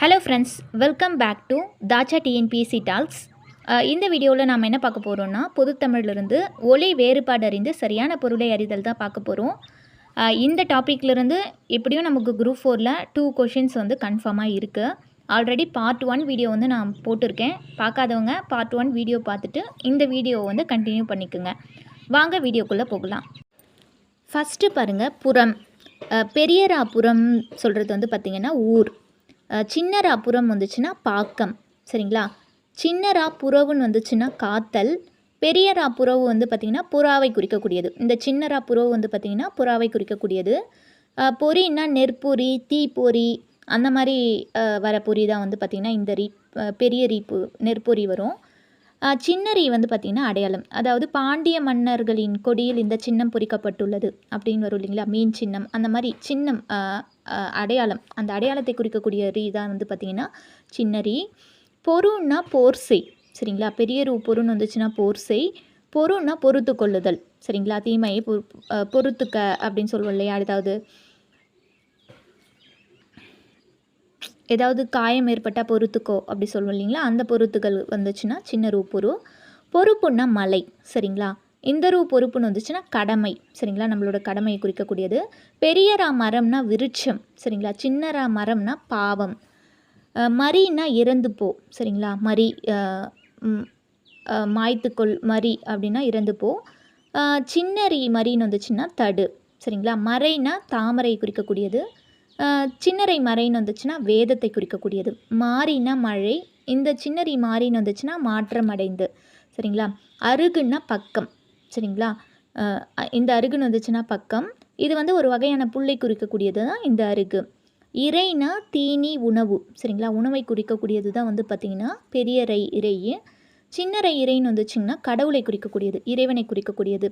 Hello friends welcome back to தாச்சா TNPSC டால்ஸ் இந்த வீடியோவில் நாம் என்ன பார்க்க போகிறோம்னா பொதுத்தமிழிலிருந்து ஒலி வேறுபாடு அறிந்து சரியான பொருளை அறிதல் தான் பார்க்க போகிறோம் uh, இந்த டாப்பிக்லேருந்து எப்படியும் நமக்கு குரூப் ஃபோரில் டூ கொஷின்ஸ் வந்து கன்ஃபார்மாக இருக்குது ஆல்ரெடி பார்ட் ஒன் வீடியோ வந்து நான் போட்டிருக்கேன். பார்க்காதவங்க பார்ட் ஒன் வீடியோ பார்த்துட்டு இந்த வீடியோவை வந்து கண்டினியூ பண்ணிக்கோங்க. வாங்க வீடியோக்குள்ளே போகலாம். ஃபஸ்ட்டு பாருங்கள் புறம். Uh, பெரியராபுரம் சொல்கிறது வந்து பார்த்திங்கன்னா ஊர். சின்னரா புறம் வந்துச்சுன்னா பாக்கம் சரிங்களா? சின்னராபுறவுன்னு வந்துச்சுன்னா காத்தல் பெரியராபுறவு வந்து பார்த்திங்கன்னா புறாவை குறிக்கக்கூடியது. இந்த சின்னராபுறவு வந்து பார்த்திங்கன்னா புறாவை குறிக்கக்கூடியது. பொறின்னா பொரின்னா நெற்பொறி தீப்பொறி அந்த மாதிரி வர பொறி தான் வந்து பார்த்திங்கன்னா இந்த ரீ பெரிய ரீப்பு நெற்பொறி வரும். சின்னரி வந்து பார்த்திங்கன்னா அடையாளம். அதாவது பாண்டிய மன்னர்களின் கொடியில் இந்த சின்னம் பொறிக்கப்பட்டுள்ளது அப்படின்னு வரும் இல்லைங்களா? மீன் சின்னம். அந்த மாதிரி சின்னம் அடையாளம். அந்த அடையாளத்தை குறிக்கக்கூடிய ரீ தான் வந்து பார்த்திங்கன்னா சின்னரி பொருன்னா போர்சை சரிங்களா? பெரிய ரூ பொருன்னு வந்துச்சுன்னா போர்சை பொருன்னா பொறுத்து கொள்ளுதல் சரிங்களா? தீமையை பொறுத்துக்க அப்படின்னு சொல்லுவோம் இல்லையா? ஏதாவது ஏதாவது காயம் ஏற்பட்டால் பொறுத்துக்கோ அப்படி சொல்லுவோம் இல்லைங்களா? அந்த பொறுத்துகள் வந்துச்சுன்னா சின்ன ரூ பொரு பொறுப்புன்னா மலை சரிங்களா? இந்த ரூ பொறுப்புன்னு வந்துச்சுன்னா கடமை சரிங்களா? நம்மளோட கடமையை குறிக்கக்கூடியது. பெரியரா மரம்னா விருட்சம் சரிங்களா? சின்னரா மரம்னா பாவம். மரின்னா இறந்து போ சரிங்களா? மரி மாய்த்துக்கொள் மரி அப்படின்னா இறந்து போ சின்னரி மரின்னு வந்துச்சுன்னா தடு சரிங்களா? மறைனா தாமரை குறிக்கக்கூடியது. சின்னரை மறைன்னு வந்துச்சுன்னா வேதத்தை குறிக்கக்கூடியது. மாறினா மழை இந்த சின்னரி மாறின்னு வந்துச்சுன்னா மாற்றம் அடைந்து சரிங்களா? அருகுன்னா பக்கம். சரிங்களா? இந்த அருகுன்னு வந்துச்சுன்னா பக்கம். இது வந்து ஒரு வகையான புல்லை குறிக்கக்கூடியது தான் இந்த அருகு. இறைனா தீனி உணவு. சரிங்களா? உணவை குறிக்கக்கூடியது தான் வந்து பார்த்திங்கன்னா பெரிய ரை இறை சின்னரை இறைன்னு வந்துச்சிங்கன்னா கடவுளை குறிக்கக்கூடியது இறைவனை குறிக்கக்கூடியது.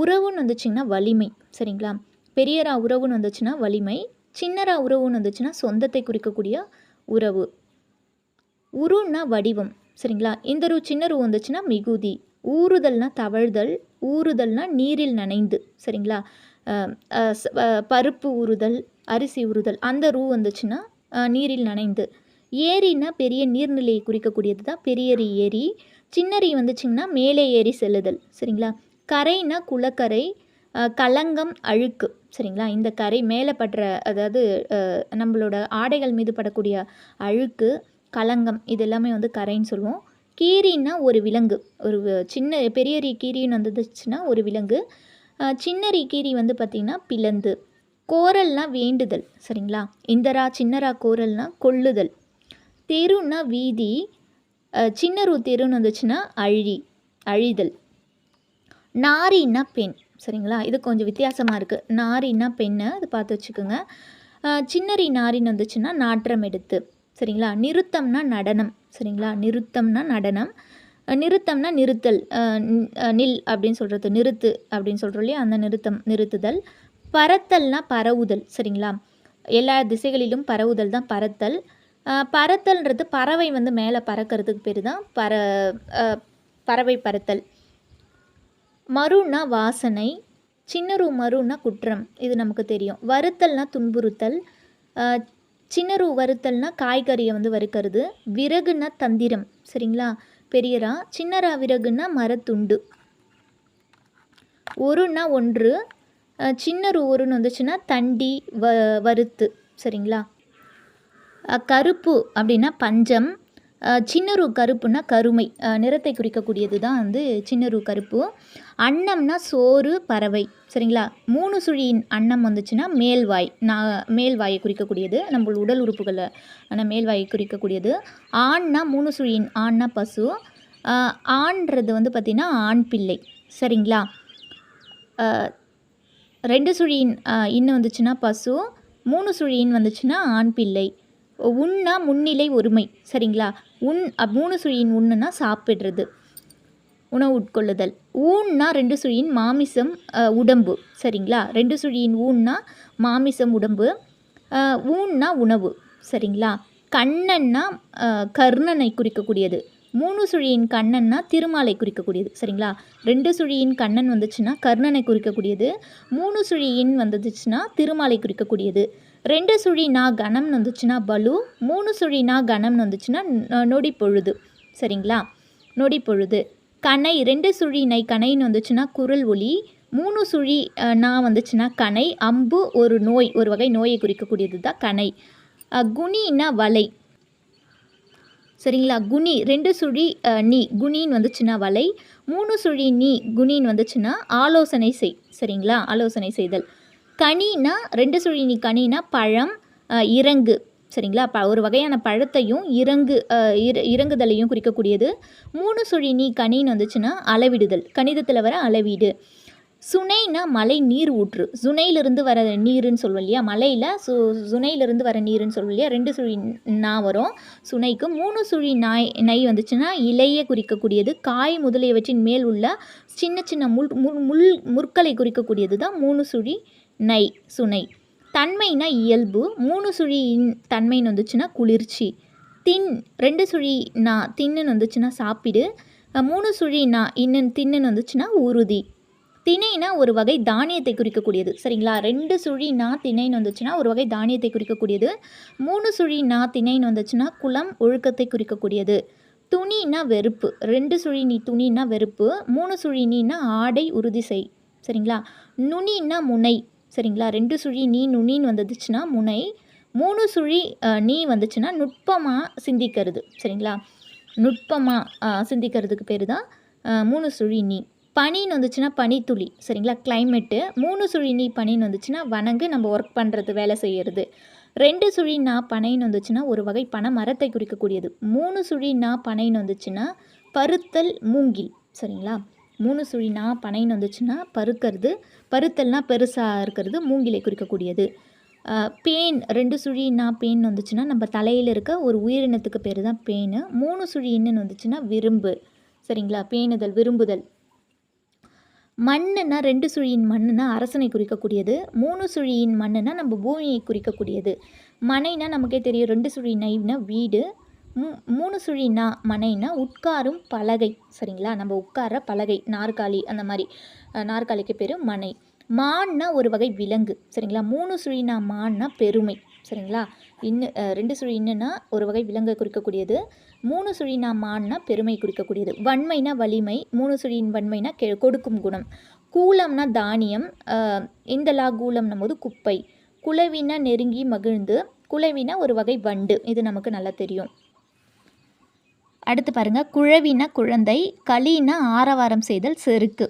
உறவுன்னு வந்துச்சிங்கன்னா வலிமை. சரிங்களா? பெரியரா உறவுன்னு வந்துச்சுன்னா வலிமை. சின்னரா உறவுன்னு வந்துச்சுன்னா சொந்தத்தை குறிக்கக்கூடிய உறவு. உருன்னா வடிவம் சரிங்களா? இந்த ரூ சின்ன ரூ வந்துச்சுன்னா மிகுதி. ஊறுதல்னா தவழ்தல் ஊறுதல்னா நீரில் நனைந்து சரிங்களா? பருப்பு ஊறுதல் அரிசி ஊறுதல் அந்த ரூ வந்துச்சுன்னா நீரில் நனைந்து. ஏரின்னா பெரிய நீர்நிலையை குறிக்கக்கூடியது தான் பெரியரி ஏரி. சின்னரி வந்துச்சிங்கன்னா மேலே ஏறி செல்லுதல் சரிங்களா? கரைனா குளக்கரை கலங்கம் அழுக்கு. சரிங்களா? இந்த கரை மேலே படுற அதாவது நம்மளோட ஆடைகள் மீது படக்கூடிய அழுக்கு களங்கம் இது எல்லாமே வந்து கரைன்னு சொல்லுவோம். கீரின்னா ஒரு விலங்கு. ஒரு சின்ன சின்ன பெரியரி கீரின்னு வந்துச்சுன்னா ஒரு விலங்கு. சின்ன சின்னரி கீரி வந்து பார்த்திங்கன்னா பிளந்து. கோரல்னா வேண்டுதல் சரிங்களா? இந்தரா சின்னரா கோரல்னா கொள்ளுதல். தெருன்னா வீதி. சின்னரு தெருன்னு வந்துச்சுன்னா அழி அழிதல். நாரின்னா பெண். சரிங்களா? இது கொஞ்சம் வித்தியாசமாக இருக்குது நாரின்னா பெண்ணு அது பார்த்து வச்சுக்கோங்க. சின்னரி நாரின்னு வந்துச்சுன்னா நாற்றம் எடுத்து சரிங்களா? நிறுத்தம்னா நடனம் சரிங்களா? நிறுத்தம்னா நடனம். நிறுத்தம்னா நிறுத்தல் நில் அப்படின்னு சொல்கிறது நிறுத்து அப்படின்னு சொல்கிறோம் இல்லையா? அந்த நிறுத்தம் நிறுத்துதல். பரத்தல்னா பரவுதல் சரிங்களா? எல்லா திசைகளிலும் பரவுதல் தான் பறத்தல் பரத்தல்ன்றது பறத்தல்ன்றது பறவை வந்து மேலே பறக்கிறதுக்கு பேர் தான் பற பறவை பறத்தல் மருன்னா வாசனை சின்னரு மருன்னா குற்றம். இது நமக்கு தெரியும். வறுத்தல்னா துன்புறுத்தல் சின்னரு வறுத்தல்னா காய்கறியை வந்து வறுக்கிறது. விறகுன்னா தந்திரம் சரிங்களா? பெரியரா சின்னரா விறகுன்னா மரத்துண்டு. ஒருன்னா ஒன்று சின்னரு ஒருன்னு வந்துச்சுன்னா தண்டி வ வறுத்து சரிங்களா? கருப்பு அப்படின்னா பஞ்சம் சின்னரு கருப்புன்னா கருமை. நிறத்தை குறிக்கக்கூடியது தான் வந்து சின்னரு கருப்பு. அன்னம்னா சோறு பறவை. சரிங்களா? மூணு சுழியின் அன்னம் வந்துச்சுன்னா மேல்வாய். நான் மேல்வாயை குறிக்கக்கூடியது. நம்ம உடல் உறுப்புகளை ஆனால் மேல்வாயை குறிக்கக்கூடியது. ஆண்னா மூணு சுழியின் ஆண்னா பசு. ஆண்றது வந்து பார்த்திங்கன்னா ஆண் பிள்ளை. சரிங்களா? ரெண்டு சுழியின் இன்னும் வந்துச்சுன்னா பசு. மூணு சுழியின் வந்துச்சுன்னா ஆண் பிள்ளை. உண்ணா முன்னிலை ஒருமை. சரிங்களா? உண் மூணு சுழியின் உண்ணுனா சாப்பிடுறது. உணவு உட்கொள்ளுதல். ஊன்னா ரெண்டு சுழியின் மாமிசம் உடம்பு. சரிங்களா? ரெண்டு சுழியின் ஊன்னா மாமிசம் உடம்பு. ஊன்னா உணவு. சரிங்களா? கண்ணன்னா கர்ணனை குறிக்கக்கூடியது. மூணு சுழியின் கண்ணன்னா திருமாலை குறிக்கக்கூடியது. சரிங்களா? ரெண்டு சுழியின் கண்ணன் வந்துச்சுன்னா கர்ணனை குறிக்கக்கூடியது. மூணு சுழியின் வந்துச்சுன்னா திருமாலை குறிக்கக்கூடியது. ரெண்டு சுழி நா கணம்னு வந்துச்சுன்னா பலு மூணு சுழி நா கணம்னு வந்துச்சுன்னா நொடி பொழுது. சரிங்களா? நொடி பொழுது. கணை ரெண்டு சுழி நை கணைன்னு வந்துச்சுன்னா குரல் ஒளி மூணு சுழி நான் நா வந்துச்சுன்னா கணை அம்பு ஒரு நோய் ஒரு வகை நோயை குறிக்கக்கூடியது தான் கணை குனின்னா வலை. சரிங்களா? குனி ரெண்டு சுழி நீ குனின்னு வந்துச்சுன்னா வலை மூணு சுழி நீ குனின்னு வந்துச்சுன்னா ஆலோசனை செய். சரிங்களா? ஆலோசனை செய்தல். கனினா ரெண்டு சுழி நீ கனினா பழம் இறங்கு. சரிங்களா? ப ஒரு வகையான பழத்தையும் இறங்கு இற இறங்குதலையும் குறிக்கக்கூடியது. மூணு சுழி நீ கனின்னு வந்துச்சுன்னா அளவிடுதல். கணிதத்தில் வர அளவீடு. சுனைனா மலை நீர் ஊற்று. சுனையிலிருந்து வர நீருன்னு சொல்லுவோம் இல்லையா மலையில் சு சுனையிலிருந்து வர நீருன்னு சொல்லுவோம் இல்லையா ரெண்டு சுழி நா வரும் சுனைக்கு. மூணு சுழி நாய் நை வந்துச்சுன்னா இலையை குறிக்கக்கூடியது. காய் முதலியவற்றின் மேல் உள்ள சின்ன சின்ன முள் முள் முள் முற்களை குறிக்கக்கூடியது தான் மூணு சுழி நை சுனை. தன்மைனா இயல்பு. மூணு சுழி தன்மைன்னு வந்துச்சுன்னா குளிர்ச்சி. தின் ரெண்டு சுழி நா தின்னுன்னு வந்துச்சுன்னா சாப்பிடு மூணு சுழி நா இன்னுன்னு தின்னுன்னு வந்துச்சுன்னா உறுதி திணைனா ஒரு வகை தானியத்தை குறிக்கக்கூடியது. சரிங்களா? ரெண்டு சுழி நா திணைன்னு வந்துச்சுன்னா ஒரு வகை தானியத்தை குறிக்கக்கூடியது. மூணு சுழி நா திணைன்னு வந்துச்சுன்னா குளம் ஒழுக்கத்தை குறிக்கக்கூடியது. துணினா வெறுப்பு. ரெண்டு சுழி நீ துணினா வெறுப்பு. மூணு சுழி நீனா ஆடை உறுதி செய். சரிங்களா? நுனின்னா முனை. சரிங்களா? ரெண்டு சுழி நீ நுனின்னு வந்துச்சுன்னா முனை. மூணு சுழி நீ வந்துச்சுன்னா நுட்பமாக சிந்திக்கிறது. சரிங்களா? நுட்பமாக சிந்திக்கிறதுக்கு பேர் தான் மூணு சுழி நீ. பனின்னு வந்துச்சுன்னா பனித்துளி. சரிங்களா? கிளைமேட்டு மூணு சுழி நீ பனின்னு வந்துச்சுன்னா வணங்கு நம்ம ஒர்க் பண்ணுறது வேலை செய்கிறது ரெண்டு சுழி நா பனைன்னு வந்துச்சுன்னா ஒரு வகை பனை மரத்தை குறிக்கக்கூடியது. மூணு சுழி நா பனைன்னு வந்துச்சுன்னா பருத்தல் மூங்கில். சரிங்களா? மூணு சுழினா பனைன்னு வந்துச்சுன்னா பருக்கிறது பருத்தல்னா பெருசாக இருக்கிறது மூங்கிலை குறிக்கக்கூடியது. பேன் ரெண்டு சுழினா பேன் வந்துச்சுன்னா நம்ம தலையில் இருக்க ஒரு உயிரினத்துக்கு பேர் தான் பேனு. மூணு சுழி இன்னுன்னு வந்துச்சுன்னா விரும்பு. சரிங்களா? பேணுதல் விரும்புதல். மண்ணுனா ரெண்டு சுழியின் மண்ணுனா அரசனை குறிக்கக்கூடியது. மூணு சுழியின் மண்ணுனா நம்ம பூமியை குறிக்கக்கூடியது. மனைனா நமக்கே தெரியும் ரெண்டு சுழி நைவ்னா வீடு. மூ மூணு சுழினா மனைனா உட்காரும் பலகை. சரிங்களா? நம்ம உட்கார பலகை நாற்காலி அந்த மாதிரி. நாற்காலிக்கு பேர் மனை. மான்னா ஒரு வகை விலங்கு. சரிங்களா? மூணு சுழினா மான்னா பெருமை. சரிங்களா? இன்னு ரெண்டு சுழி இன்னுன்னா ஒரு வகை விலங்கை குறிக்கக்கூடியது. மூணு சுழினா மான்னா பெருமை குறிக்கக்கூடியது. வன்மைனா வலிமை மூணு சுழியின் வன்மைனா கெ கொடுக்கும் குணம். கூலம்னா தானியம் இந்தலா கூலம்னும் போது குப்பை. குலவினா நெருங்கி மகிழ்ந்து குலவினா ஒரு வகை வண்டு. இது நமக்கு நல்லா தெரியும். அடுத்து பாருங்கள் குழவினா குழந்தை களினா ஆரவாரம் செய்தல் செருக்கு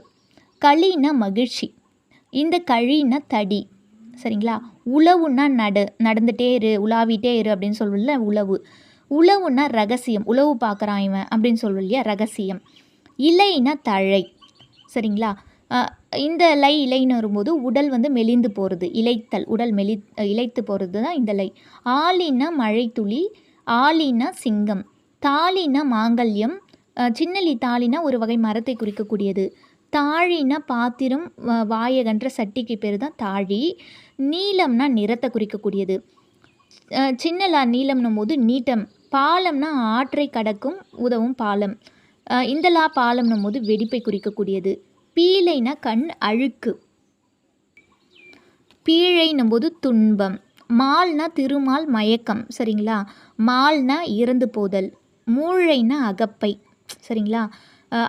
களினா மகிழ்ச்சி இந்த கழினா தடி சரிங்களா? உழவுன்னா நடு நடந்துட்டே இரு உலாவிட்டே இரு அப்படின்னு சொல்லல உழவு. உழவுன்னா ரகசியம் உழவு பார்க்குறான் இவன் அப்படின்னு சொல்லுவோம் இல்லையா ரகசியம். இலைனா தழை சரிங்களா? இந்த லை இலைன்னு வரும்போது உடல் வந்து மெலிந்து போகிறது இலைத்தல் உடல் மெலி இலைத்து போகிறது தான் இந்த லை ஆலினா மழைத்துளி ஆலினா சிங்கம் தாலினா மாங்கல்யம் சின்னலி தாலினா ஒரு வகை மரத்தை குறிக்கக்கூடியது. தாழினா பாத்திரம் வ- வாயகன்ற சட்டிக்கு பேர் தான் தாழி. நீளம்னா நிறத்தை குறிக்கக்கூடியது. சின்னலா நீளம்னும் போது நீட்டம். பாலம்னா ஆற்றை கடக்கும் உதவும் பாலம். இந்தலா இந்த லா பாலம்னும் போது வெடிப்பை குறிக்கக்கூடியது. பீலைனா கண் அழுக்கு. பீழைன்னும் போது துன்பம். மால்னா திருமால் மயக்கம். சரிங்களா? மால்னா இறந்து போதல். மூளைன்னா அகப்பை. சரிங்களா?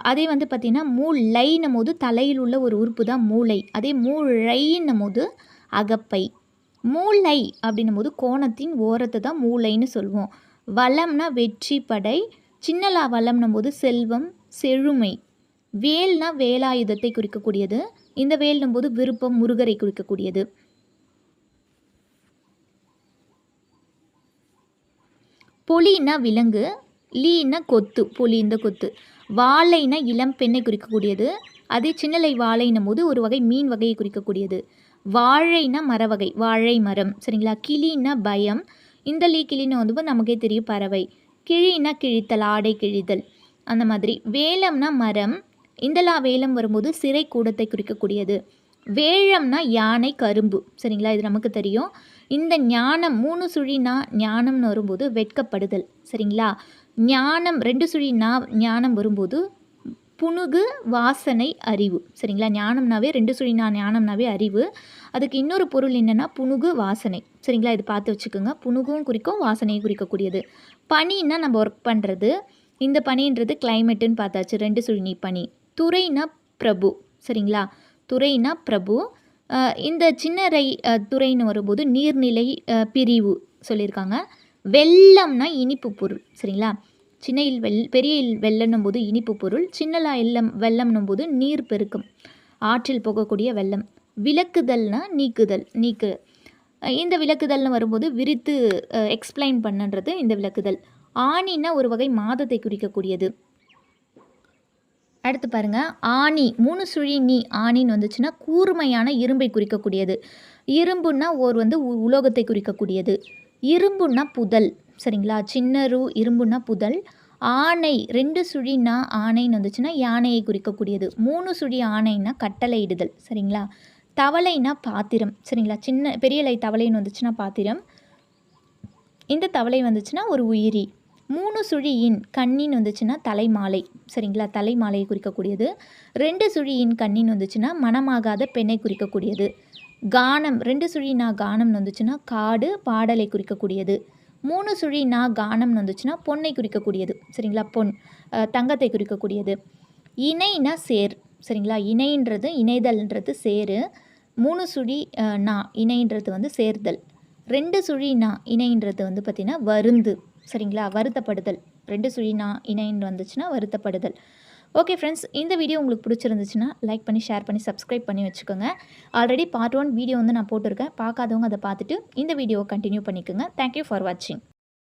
அதே வந்து பார்த்திங்கன்னா மூளைன்னும் போது தலையில் உள்ள ஒரு உறுப்பு தான் மூளை. அதே மூளைன்னும் போது அகப்பை. மூளை அப்படின்னும் போது கோணத்தின் ஓரத்தை தான் மூளைன்னு சொல்லுவோம். வளம்னா வெற்றி படை சின்னலா வளம்னும் போது செல்வம் செழுமை. வேல்னா வேலாயுதத்தை குறிக்கக்கூடியது. இந்த வேல்னும் போது விருப்பம் முருகரை குறிக்கக்கூடியது. பொலின்னா விலங்கு லீனா கொத்து புலி இந்த கொத்து. வாழைனா இளம் பெண்ணை குறிக்கக்கூடியது. அதே சின்னலை வாழைன்னும் போது ஒரு வகை மீன் வகையை குறிக்கக்கூடியது. வாழைனா மரவகை வாழை மரம் சரிங்களா? கிளின்னா பயம். இந்த லீ கிளின்னு வந்து நமக்கே தெரியும் பறவை. கிழினா கிழித்தல் ஆடை கிழிதல் அந்த மாதிரி. வேலம்னா மரம். இந்தலா வேலம் வரும்போது சிறை கூடத்தை குறிக்கக்கூடியது. வேழம்னா யானை கரும்பு சரிங்களா? இது நமக்கு தெரியும். இந்த ஞானம் மூணு சுழினா ஞானம்னு வரும்போது வெட்கப்படுதல் சரிங்களா? ஞானம் ரெண்டு சுழி நா ஞானம் வரும்போது புணுகு வாசனை அறிவு. சரிங்களா? ஞானம்னாவே ரெண்டு சுழி நான் ஞானம்னாவே அறிவு. அதுக்கு இன்னொரு பொருள் என்னென்னா புணுகு வாசனை. சரிங்களா? இது பார்த்து வச்சுக்கோங்க. புணுகும் குறிக்கும் வாசனையும் குறிக்கக்கூடியது. பனின்னா நம்ம ஒர்க் பண்ணுறது இந்த பனின்றது கிளைமேட்டுன்னு பார்த்தாச்சு. ரெண்டு சுழி நீ பனி. துறைனா பிரபு. சரிங்களா? துறைனா பிரபு. இந்த சின்ன ரை துறைன்னு வரும்போது நீர்நிலை பிரிவு சொல்லியிருக்காங்க. வெள்ளம்னா இனிப்பு பொருள் சரிங்களா? சின்ன இல் பெரிய இல் வெள்ளம்னும் போது இனிப்பு பொருள் சின்னலா இல்லம் வெள்ளம்னும் போது நீர் பெருக்கம் ஆற்றில் போகக்கூடிய வெள்ளம் விளக்குதல்னா நீக்குதல் நீக்கு. இந்த விளக்குதல்னு வரும்போது விரித்து எக்ஸ்பிளைன் பண்ணுன்றது இந்த விளக்குதல். ஆணின்னா ஒரு வகை மாதத்தை குறிக்கக்கூடியது. அடுத்து பாருங்க ஆணி மூணு சுழி நீ ஆணின்னு வந்துச்சுன்னா கூர்மையான இரும்பை குறிக்கக்கூடியது. இரும்புன்னா ஓர் வந்து உ- உலோகத்தை குறிக்கக்கூடியது. இரும்புன்னா புதல். சரிங்களா? சின்னரு இரும்புன்னா புதல். ஆணை ரெண்டு சுழினா ஆணைன்னு வந்துச்சுன்னா யானையை குறிக்கக்கூடியது. மூணு சுழி ஆணைன்னா கட்டளையிடுதல். சரிங்களா? தவளைனா பாத்திரம். சரிங்களா? சின்ன பெரிய லை தவளைன்னு வந்துச்சுன்னா பாத்திரம். இந்த தவளை வந்துச்சுன்னா ஒரு உயிரி. மூணு சுழியின் கண்ணின்னு வந்துச்சுன்னா தலைமாலை. சரிங்களா? தலைமாலையை குறிக்கக்கூடியது. ரெண்டு சுழியின் கண்ணின்னு வந்துச்சுன்னா மனமாகாத பெண்ணை குறிக்கக்கூடியது. கானம் ரெண்டு சுழி நா கானம்னு வந்துச்சுன்னா காடு பாடலை குறிக்கக்கூடியது. மூணு சுழி நா கானம்னு வந்துச்சுன்னா பொன்னை குறிக்கக்கூடியது. சரிங்களா? பொன் தங்கத்தை குறிக்கக்கூடியது. இணைனா சேர். சரிங்களா? இணைன்றது இணைதல்ன்றது சேரு. மூணு சுழி நா இணைன்றது வந்து சேர்தல். ரெண்டு சுழி நா இணைன்றது வந்து பார்த்திங்கன்னா வருந்து. சரிங்களா? வருத்தப்படுதல். ரெண்டு சுழி நா இணைன்னு வந்துச்சுன்னா வருத்தப்படுதல். ஓகே ஃப்ரெண்ட்ஸ் இந்த வீடியோ உங்களுக்கு பிடிச்சிருந்துச்சுன்னா லைக் பண்ணி ஷேர் பண்ணி சப்ஸ்கிரைப் பண்ணி வச்சுக்கோங்க. ஆல்ரெடி பார்ட் ஒன் வீடியோ வந்து நான் போட்டிருக்கேன். பார்க்காதவங்க அதை பார்த்துட்டு இந்த வீடியோவை கண்டினியூ பண்ணிக்கோங்க. தேங்க்யூ ஃபார் வாட்சிங்